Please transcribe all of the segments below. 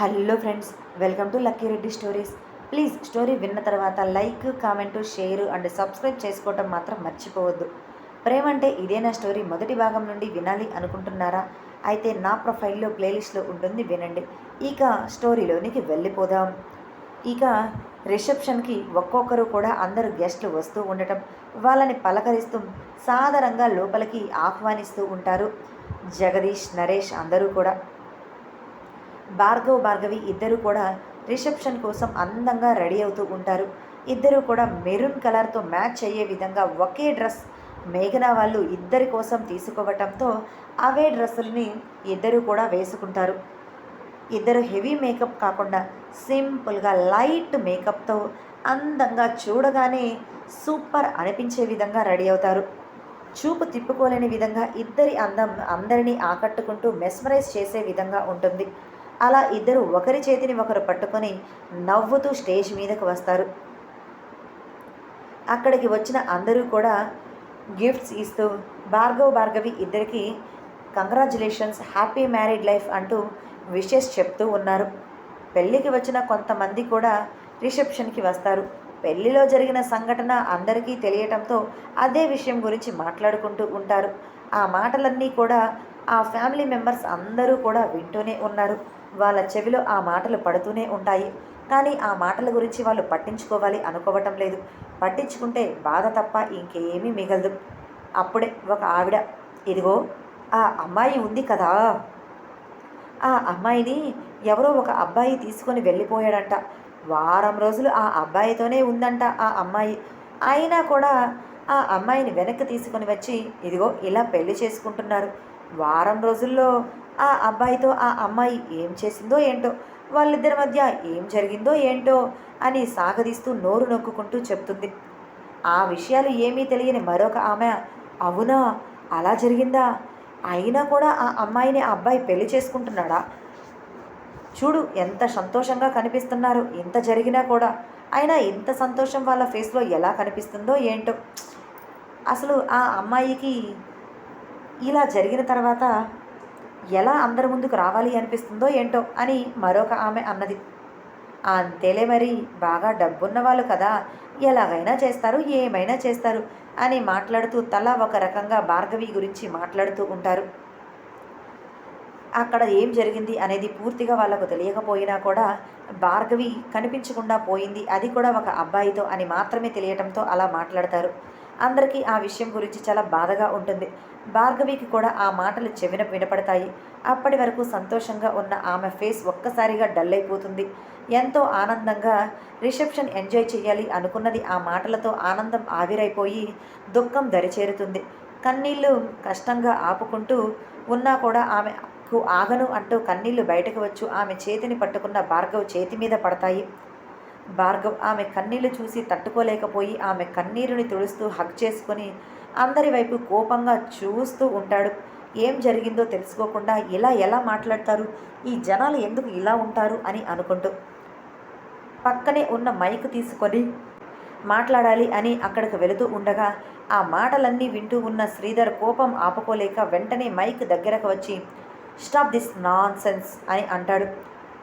Hello friends welcome to Lucky Reddy stories. Please story విన్న తర్వాత like comment share and subscribe చేసుకోవటం మాత్రం మర్చిపోవద్దు. ప్రేమ అంటే ఇదేనా స్టోరీ? మొదటి భాగం నుండి వినాలి అనుకుంటున్నారా? అయితే నా ప్రొఫైల్లో ప్లేలిస్ట్లో ఉంటుంది వినండి. ఇక స్టోరీలోనికి వెళ్ళిపోదాం. ఇక రిసెప్షన్కి ఒక్కొక్కరు కూడా అందరు గెస్ట్లు వస్తూ ఉండటం వాళ్ళని పలకరిస్తూ సాదరంగా లోపలికి ఆహ్వానిస్తూ ఉంటారు జగదీష్ నరేష్ అందరూ కూడా. భార్గవ్ భార్గవి ఇద్దరు కూడా రిసెప్షన్ కోసం అందంగా రెడీ అవుతూ ఉంటారు. ఇద్దరు కూడా మెరూన్ కలర్తో మ్యాచ్ అయ్యే విధంగా ఒకే డ్రెస్ మేఘనా వాళ్ళు ఇద్దరి కోసం తీసుకోవటంతో అవే డ్రెస్సుల్ని ఇద్దరు కూడా వేసుకుంటారు. ఇద్దరు హెవీ మేకప్ కాకుండా సింపుల్గా లైట్ మేకప్తో అందంగా చూడగానే సూపర్ అనిపించే విధంగా రెడీ అవుతారు. చూపు తిప్పుకోలేని విధంగా ఇద్దరి అందం అందరినీ ఆకట్టుకుంటూ మెస్మరైజ్ చేసే విధంగా ఉంటుంది. అలా ఇద్దరు ఒకరి చేతిని ఒకరు పట్టుకొని నవ్వుతూ స్టేజ్ మీదకు వస్తారు. అక్కడికి వచ్చిన అందరూ కూడా గిఫ్ట్స్ ఇస్తూ భార్గవ్ భార్గవి ఇద్దరికి కంగ్రాచులేషన్స్ హ్యాపీ మ్యారీడ్ లైఫ్ అంటూ విషెస్ చెప్తూ ఉన్నారు. పెళ్ళికి వచ్చిన కొంతమంది కూడా రిసెప్షన్కి వస్తారు. పెళ్ళిలో జరిగిన సంఘటన అందరికీ తెలియటంతో అదే విషయం గురించి మాట్లాడుకుంటూ ఉంటారు. ఆ మాటలన్నీ కూడా ఆ ఫ్యామిలీ మెంబర్స్ అందరూ కూడా వింటూనే ఉన్నారు. వాళ్ళ చెవిలో ఆ మాటలు పడుతూనే ఉంటాయి. కానీ ఆ మాటల గురించి వాళ్ళు పట్టించుకోవాలి అనుకోవటం లేదు. పట్టించుకుంటే బాధ తప్ప ఇంకేమీ మిగలదు. అప్పుడే ఒక ఆవిడ ఇదిగో ఆ అమ్మాయి ఉంది కదా. ఆ అమ్మాయిని ఎవరో ఒక అబ్బాయి తీసుకొని వెళ్ళిపోయాడంట. వారం రోజులు ఆ అబ్బాయితోనే ఉందంట ఆ అమ్మాయి. అయినా కూడా ఆ అమ్మాయిని వెనక్కి తీసుకొని వచ్చి ఇదిగో ఇలా పెళ్ళి చేసుకుంటున్నారు. వారం రోజుల్లో ఆ అబ్బాయితో ఆ అమ్మాయి ఏం చేసిందో ఏంటో వాళ్ళిద్దరి మధ్య ఏం జరిగిందో ఏంటో అని సాగదీస్తూ నోరు నొక్కుంటూ చెప్తుంది. ఆ విషయాలు ఏమీ తెలియని మరొక ఆమె అవునా? అలా జరిగిందా? అయినా కూడా ఆ అమ్మాయిని ఆ అబ్బాయి పెళ్ళి చేసుకుంటున్నాడా? చూడు ఎంత సంతోషంగా కనిపిస్తున్నారు. ఇంత జరిగినా కూడా అయినా ఇంత సంతోషం వాళ్ళ ఫేస్లో ఎలా కనిపిస్తుందో ఏంటో. అసలు ఆ అమ్మాయికి ఇలా జరిగిన తర్వాత ఎలా అందరి ముందుకు రావాలి అనిపిస్తుందో ఏంటో అని మరొక ఆమె అన్నది. అంతేలే మరి బాగా డబ్బున్న వాళ్ళు కదా ఎలాగైనా చేస్తారు ఏమైనా చేస్తారు అని మాట్లాడుతూ తలా ఒక రకంగా భార్గవి గురించి మాట్లాడుతూ ఉంటారు. అక్కడ ఏం జరిగింది అనేది పూర్తిగా వాళ్ళకు తెలియకపోయినా కూడా భార్గవి కనిపించకుండా పోయింది. అది కూడా ఒక అబ్బాయితో అని మాత్రమే తెలియటంతో అలా మాట్లాడతారు. అందరికీ ఆ విషయం గురించి చాలా బాధగా ఉంటుంది. భార్గవికి కూడా ఆ మాటలు చెవిన వినపడతాయి. అప్పటి వరకు సంతోషంగా ఉన్న ఆమె ఫేస్ ఒక్కసారిగా డల్ అయిపోతుంది. ఎంతో ఆనందంగా రిసెప్షన్ ఎంజాయ్ చేయాలి అనుకున్నది ఆ మాటలతో ఆనందం ఆవిరైపోయి దుఃఖం దరిచేరుతుంది. కన్నీళ్ళు కష్టంగా ఆపుకుంటూ ఉన్నా కూడా ఆమెకు ఆగను అంటూ కన్నీళ్ళు బయటకు వచ్చు. ఆమె చేతిని పట్టుకున్న భార్గవ్ చేతి మీద పడతాయి. భార్గవ్ ఆమె కన్నీళ్ళు చూసి తట్టుకోలేకపోయి ఆమె కన్నీరుని తుడుస్తూ హక్ చేసుకొని అందరి వైపు కోపంగా చూస్తూ ఉంటాడు. ఏం జరిగిందో తెలుసుకోకుండా ఇలా ఎలా మాట్లాడతారు? ఈ జనాలు ఎందుకు ఇలా ఉంటారు? అని అనుకుంటూ పక్కనే ఉన్న మైక్ తీసుకొని మాట్లాడాలి అని అక్కడికి వెళుతూ ఉండగా ఆ మాటలన్నీ వింటూ ఉన్న శ్రీధర్ కోపం ఆపుకోలేక వెంటనే మైక్ దగ్గరకు వచ్చి స్టాప్ దిస్ నాన్ సెన్స్ అని అంటాడు.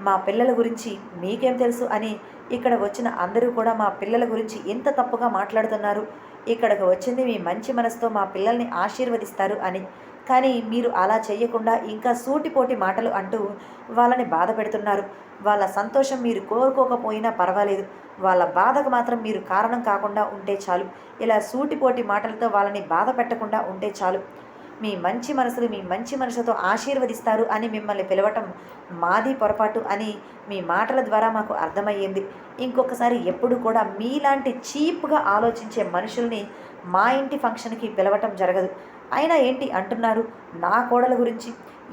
మా పిల్లల గురించి మీకేం తెలుసు అని ఇక్కడ వచ్చిన అందరూ కూడా మా పిల్లల గురించి ఎంత తప్పుగా మాట్లాడుతున్నారు. ఇక్కడికి వచ్చింది మీ మంచి మనసుతో మా పిల్లల్ని ఆశీర్వదిస్తారు అని. కానీ మీరు అలా చేయకుండా ఇంకా సూటిపోటి మాటలు అంటూ వాళ్ళని బాధ పెడుతున్నారు. వాళ్ళ సంతోషం మీరు కోరుకోకపోయినా పర్వాలేదు. వాళ్ళ బాధకు మాత్రం మీరు కారణం కాకుండా ఉంటే చాలు. ఇలా సూటిపోటి మాటలతో వాళ్ళని బాధ పెట్టకుండా ఉంటే చాలు. మీ మంచి మనసులు మీ మంచి మనసుతో ఆశీర్వదిస్తారు అని మిమ్మల్ని పిలవటం మాది పొరపాటు అని మీ మాటల ద్వారా మాకు అర్థమయ్యింది. ఇంకొకసారి ఎప్పుడు కూడా మీలాంటి చీప్గా ఆలోచించే మనుషుల్ని మా ఇంటి ఫంక్షన్కి పిలవటం జరగదు. అయినా ఏంటి అంటున్నారు? నా కోడల గురించి.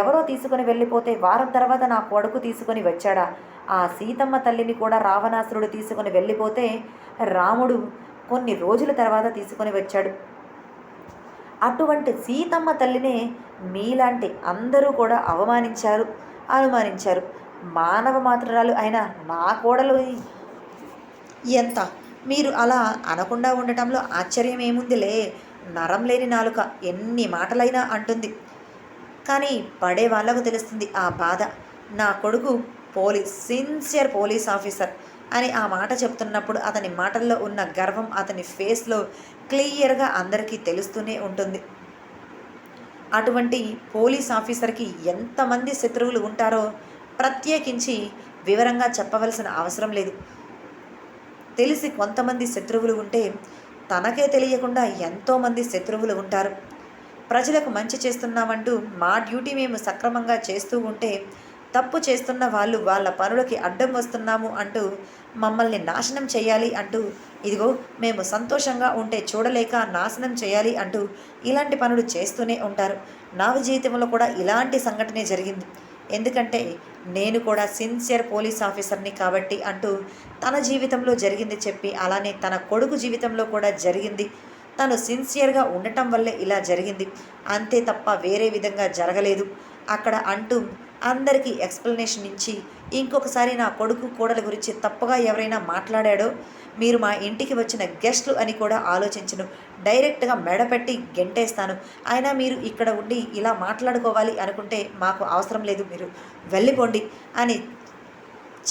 ఎవరో తీసుకొని వెళ్ళిపోతే వారం తర్వాత నా కొడుకు తీసుకొని వచ్చాడా? ఆ సీతమ్మ తల్లిని కూడా రావణాసురుడు తీసుకొని వెళ్ళిపోతే రాముడు కొన్ని రోజుల తర్వాత తీసుకొని వచ్చాడు. అటువంటి సీతమ్మ తల్లినే మీలాంటి అందరూ కూడా అవమానించారు అనుమానించారు. మానవ మాత్రరాలు అయిన నా కోడలు ఎంత? మీరు అలా అనకుండా ఉండటంలో ఆశ్చర్యం ఏముందిలే? నరం లేని నాలుక ఎన్ని మాటలైనా అంటుంది. కానీ పడే వాళ్ళకు తెలుస్తుంది ఆ బాధ. నా కొడుకు పోలీస్ సిన్సియర్ పోలీస్ ఆఫీసర్. అని ఆ మాట చెప్తున్నప్పుడు అతని మాటల్లో ఉన్న గర్వం అతని ఫేస్లో క్లియర్గా అందరికీ తెలుస్తూనే ఉంటుంది. అటువంటి పోలీస్ ఆఫీసర్కి ఎంతమంది శత్రువులు ఉంటారో ప్రత్యేకించి వివరంగా చెప్పవలసిన అవసరం లేదు. తెలిసి కొంతమంది శత్రువులు ఉంటే తనకే తెలియకుండా ఎంతోమంది శత్రువులు ఉంటారు. ప్రజలకు మంచి చేస్తున్నామంటూ మా డ్యూటీ మేము సక్రమంగా చేస్తూ ఉంటే తప్పు చేస్తున్న వాళ్ళు వాళ్ళ పనులకి అడ్డం వస్తున్నాము అంటూ మమ్మల్ని నాశనం చేయాలి అంటూ ఇదిగో మేము సంతోషంగా ఉంటే చూడలేక నాశనం చేయాలి అంటూ ఇలాంటి పనులు చేస్తూనే ఉంటారు. నా జీవితంలో కూడా ఇలాంటి సంఘటనే జరిగింది. ఎందుకంటే నేను కూడా సిన్సియర్ పోలీస్ ఆఫీసర్ని కాబట్టి అంటూ తన జీవితంలో జరిగింది చెప్పి అలానే తన కొడుకు జీవితంలో కూడా జరిగింది. తను సిన్సియర్గా ఉండటం వల్లే ఇలా జరిగింది. అంతే తప్ప వేరే విధంగా జరగలేదు. అక్కడ అంటూ అందరికీ ఎక్స్ప్లెనేషన్ ఇచ్చి ఇంకొకసారి నా కొడుకు కోడల గురించి తప్పుగా ఎవరైనా మాట్లాడాడో మీరు మా ఇంటికి వచ్చిన గెస్ట్లు అని కూడా ఆలోచించను. డైరెక్ట్గా మెడపెట్టి గెంటేస్తాను. అయినా మీరు ఇక్కడ ఉండి ఇలా మాట్లాడుకోవాలి అనుకుంటే మాకు అవసరం లేదు మీరు. వెళ్ళిపోండి అని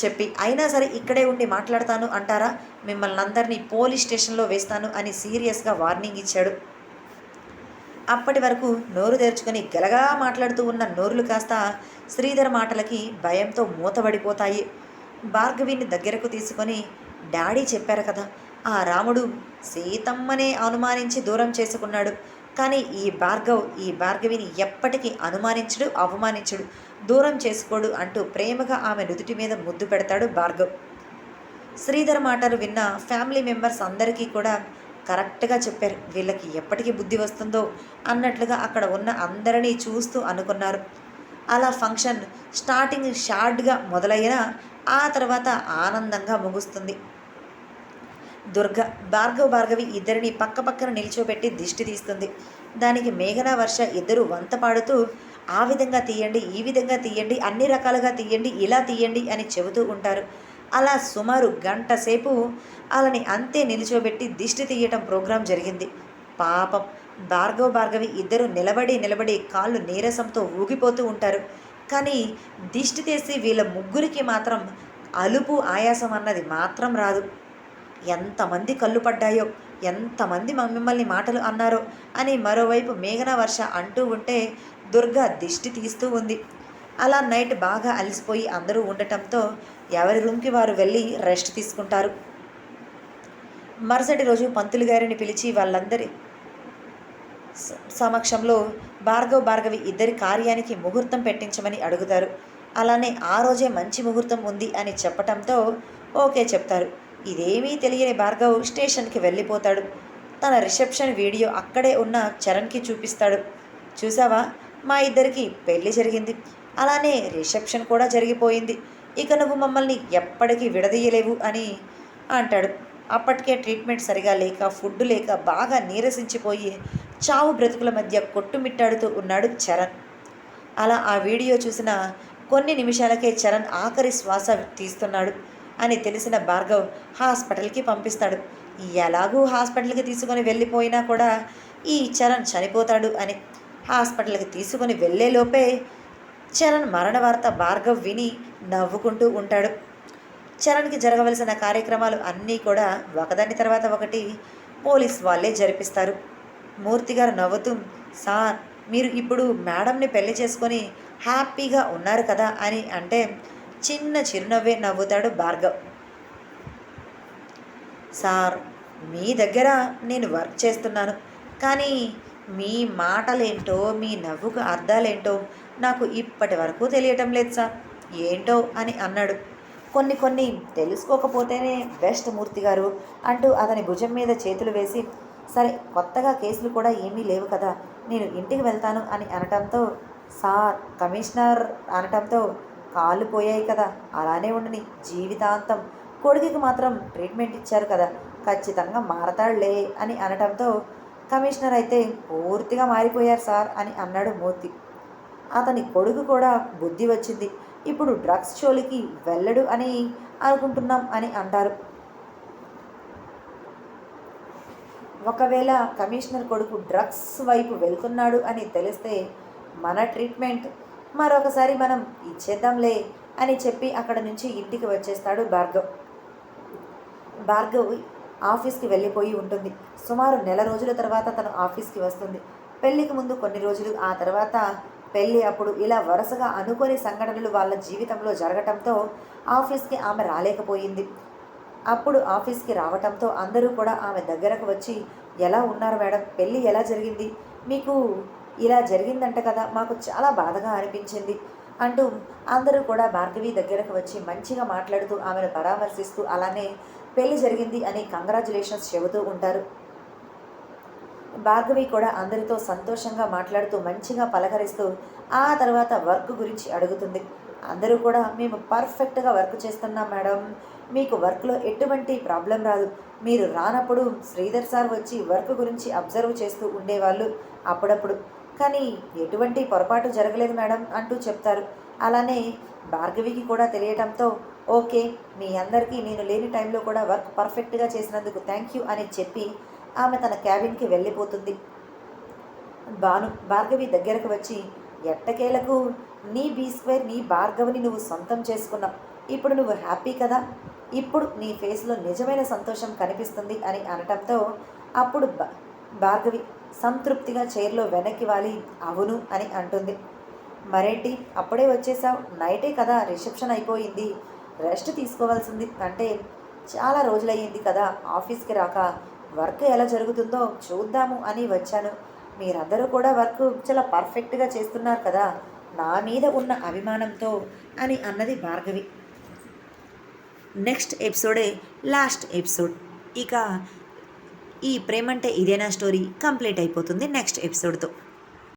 చెప్పి అయినా సరే ఇక్కడే ఉండి మాట్లాడతాను అంటారా? మిమ్మల్ని అందరినీ పోలీస్ స్టేషన్లో వేస్తాను అని సీరియస్గా వార్నింగ్ ఇచ్చాడు. అప్పటి వరకు నోరు తెరుచుకొని గెలగా మాట్లాడుతూ ఉన్న నోరులు కాస్త శ్రీధర్ మాటలకి భయంతో మూతబడిపోతాయి. భార్గవిని దగ్గరకు తీసుకొని డాడీ చెప్పారు కదా ఆ రాముడు సీతమ్మనే అనుమానించి దూరం చేసుకున్నాడు. కానీ ఈ భార్గవ్ ఈ భార్గవిని ఎప్పటికీ అనుమానించడు అవమానించడు. దూరం చేసుకోడు అంటూ ప్రేమగా ఆమె నుదుటి మీద ముద్దు పెడతాడు భార్గవ్. శ్రీధర్ మాటలు విన్న ఫ్యామిలీ మెంబర్స్ అందరికీ కూడా కరెక్ట్గా చెప్పారు. వీళ్ళకి ఎప్పటికి బుద్ధి వస్తుందో అన్నట్లుగా అక్కడ ఉన్న అందరినీ చూస్తూ అనుకున్నారు. అలా ఫంక్షన్ స్టార్టింగ్ షార్ట్గా మొదలైన ఆ తర్వాత ఆనందంగా ముగుస్తుంది. దుర్గ భార్గవ్ భార్గవి ఇద్దరిని పక్క పక్కన నిల్చోబెట్టి దిష్టి తీస్తుంది. దానికి మేఘనా వర్ష ఇద్దరు వంత పాడుతూ ఆ విధంగా తీయండి ఈ విధంగా తీయండి అన్ని రకాలుగా తీయండి ఇలా తీయండి అని చెబుతూ ఉంటారు. అలా సుమారు గంట సేపు వాళ్ళని అంతే నిలిచోబెట్టి దిష్టి తీయటం ప్రోగ్రాం జరిగింది. పాపం భార్గవ్ భార్గవి ఇద్దరు నిలబడి నిలబడి కాళ్ళు నీరసంతో ఊగిపోతూ ఉంటారు. కానీ దిష్టి తీసి వీళ్ళ ముగ్గురికి మాత్రం అలుపు ఆయాసం అన్నది మాత్రం రాదు. ఎంతమంది కళ్ళు పడ్డాయో ఎంతమంది మిమ్మల్ని మాటలు అన్నారో అని మరోవైపు మేఘన వర్ష అంటూ ఉంటే దుర్గా దిష్టి తీస్తూ ఉంది. అలా నైట్ బాగా అలసిపోయి అందరూ ఉండటంతో ఎవరి రూమ్కి వారు వెళ్ళి రెస్ట్ తీసుకుంటారు. మరుసటి రోజు పంతులు గారిని పిలిచి వాళ్ళందరి సమక్షంలో భార్గవ్ భార్గవి ఇద్దరి కార్యానికి ముహూర్తం పెట్టించమని అడుగుతారు. అలానే ఆ రోజే మంచి ముహూర్తం ఉంది అని చెప్పటంతో ఓకే చెప్తారు. ఇదేమీ తెలియని భార్గవ్ స్టేషన్కి వెళ్ళిపోతాడు. తన రిసెప్షన్ వీడియో అక్కడే ఉన్న చరణ్కి చూపిస్తాడు. చూసావా? మా ఇద్దరికి పెళ్ళి జరిగింది. అలానే రిసెప్షన్ కూడా జరిగిపోయింది. ఇక నువ్వు మమ్మల్ని ఎప్పటికీ విడదీయలేవు అని అంటాడు. అప్పటికే ట్రీట్మెంట్ సరిగా లేక ఫుడ్ లేక బాగా నీరసించిపోయి చావు బ్రతుకుల మధ్య కొట్టుమిట్టాడుతూ ఉన్నాడు చరణ్. అలా ఆ వీడియో చూసిన కొన్ని నిమిషాలకే చరణ్ ఆఖరి శ్వాస తీస్తున్నాడు అని తెలిసిన భార్గవ్ హాస్పిటల్కి పంపిస్తాడు. ఎలాగూ హాస్పిటల్కి తీసుకొని వెళ్ళిపోయినా కూడా ఈ చరణ్ చనిపోతాడు అని హాస్పిటల్కి తీసుకొని వెళ్ళేలోపే చరణ్ మరణ వార్త భార్గవ్ విని నవ్వుకుంటూ ఉంటాడు. చరణ్కి జరగవలసిన కార్యక్రమాలు అన్నీ కూడా ఒకదాని తర్వాత ఒకటి పోలీస్ వాళ్ళే జరిపిస్తారు. మూర్తి గారు నవ్వుతూ సార్ మీరు ఇప్పుడు మేడంని పెళ్ళి చేసుకొని హ్యాపీగా ఉన్నారు కదా అని అంటే చిన్న చిరునవ్వే నవ్వుతాడు భార్గవ్. సార్ మీ దగ్గర నేను వర్క్ చేస్తున్నాను కానీ మీ మాటలేంటో మీ నవ్వుకు అర్థాలేంటో నాకు ఇప్పటి వరకు తెలియటం లేదు సార్. ఏంటో అని అన్నాడు. కొన్ని కొన్ని తెలుసుకోకపోతేనే బెస్ట్ మూర్తి గారు అంటూ అతని భుజం మీద చేతులు వేసి సరే కొత్తగా కేసులు కూడా ఏమీ లేవు కదా నేను ఇంటికి వెళ్తాను అని అనటంతో సార్ కమిషనర్ అనటంతో కాళ్ళు పోయాయి కదా అలానే ఉండని జీవితాంతం కొడుకుకి మాత్రం ట్రీట్మెంట్ ఇచ్చారు కదా ఖచ్చితంగా మారతాడులే అని అనటంతో కమిషనర్ అయితే పూర్తిగా మారిపోయారు సార్ అని అన్నాడు మూర్తి. అతని కొడుకు కూడా బుద్ధి వచ్చింది. ఇప్పుడు డ్రగ్స్ షోలకి వెళ్ళడు అని అనుకుంటున్నాం అని అంటారు. ఒకవేళ కమిషనర్ కొడుకు డ్రగ్స్ వైపు వెళ్తున్నాడు అని తెలిస్తే మన ట్రీట్మెంట్ మరొకసారి మనం ఇచ్చేద్దాంలే అని చెప్పి అక్కడ నుంచి ఇంటికి వచ్చేస్తాడు భార్గవ్. భార్గవ్ ఆఫీస్కి వెళ్ళిపోయి ఉంటుంది. సుమారు నెల రోజుల తర్వాత తను ఆఫీస్కి వస్తుంది. పెళ్ళికి ముందు కొన్ని రోజులు ఆ తర్వాత పెళ్ళి అప్పుడు ఇలా వరుసగా అనుకోని సంఘటనలు వాళ్ళ జీవితంలో జరగటంతో ఆఫీస్కి ఆమె రాలేకపోయింది. అప్పుడు ఆఫీస్కి రావటంతో అందరూ కూడా ఆమె దగ్గరకు వచ్చి ఎలా ఉన్నారు మేడం? పెళ్ళి ఎలా జరిగింది? మీకు ఇలా జరిగిందంట కదా మాకు చాలా బాధగా అనిపించింది అంటూ అందరూ కూడా భార్గవి దగ్గరకు వచ్చి మంచిగా మాట్లాడుతూ ఆమెను పరామర్శిస్తూ అలానే పెళ్ళి జరిగింది అని కంగ్రాచులేషన్స్ చెబుతూ ఉంటారు. భార్గవి కూడా అందరితో సంతోషంగా మాట్లాడుతూ మంచిగా పలకరిస్తూ ఆ తర్వాత వర్క్ గురించి అడుగుతుంది. అందరూ కూడా మేము పర్ఫెక్ట్గా వర్క్ చేస్తున్నాం మేడం. మీకు వర్క్లో ఎటువంటి ప్రాబ్లం రాదు. మీరు రానప్పుడు శ్రీధర్ సార్ వచ్చి వర్క్ గురించి అబ్జర్వ్ చేస్తూ ఉండేవాళ్ళు అప్పుడప్పుడు. కానీ ఎటువంటి పొరపాటు జరగలేదు మేడం అంటూ చెప్తారు. అలానే భార్గవికి కూడా తెలియటంతో ఓకే మీ అందరికీ నేను లేని టైంలో కూడా వర్క్ పర్ఫెక్ట్గా చేసినందుకు థ్యాంక్ యూ అని చెప్పి ఆమె తన క్యాబిన్కి వెళ్ళిపోతుంది. భాను భార్గవి దగ్గరకు వచ్చి ఎట్టకేలకు? నీ బీ స్క్వేర్ నీ భార్గవిని నువ్వు సొంతం చేసుకున్నావు. ఇప్పుడు నువ్వు హ్యాపీ కదా? ఇప్పుడు నీ ఫేస్లో నిజమైన సంతోషం కనిపిస్తుంది అని అనటంతో అప్పుడు భార్గవి సంతృప్తిగా చైర్లో వెనక్కి వాలి. అవును అని అంటుంది. మరేంటి? అప్పుడే వచ్చేసావు. నైటే కదా రిసెప్షన్ అయిపోయింది. రెస్ట్ తీసుకోవాల్సింది. అంటే చాలా రోజులయ్యింది కదా ఆఫీస్కి రాక. వర్క్ ఎలా జరుగుతుందో చూద్దాము అని వచ్చాను. మీరందరూ కూడా వర్క్ చాలా పర్ఫెక్ట్గా చేస్తున్నారు కదా నా మీద ఉన్న అభిమానంతో అని అన్నది భార్గవి. నెక్స్ట్ ఎపిసోడే లాస్ట్ ఎపిసోడ్. ఇక ఈ ప్రేమంటే ఇదేనా స్టోరీ? కంప్లీట్ అయిపోతుంది నెక్స్ట్ ఎపిసోడ్తో.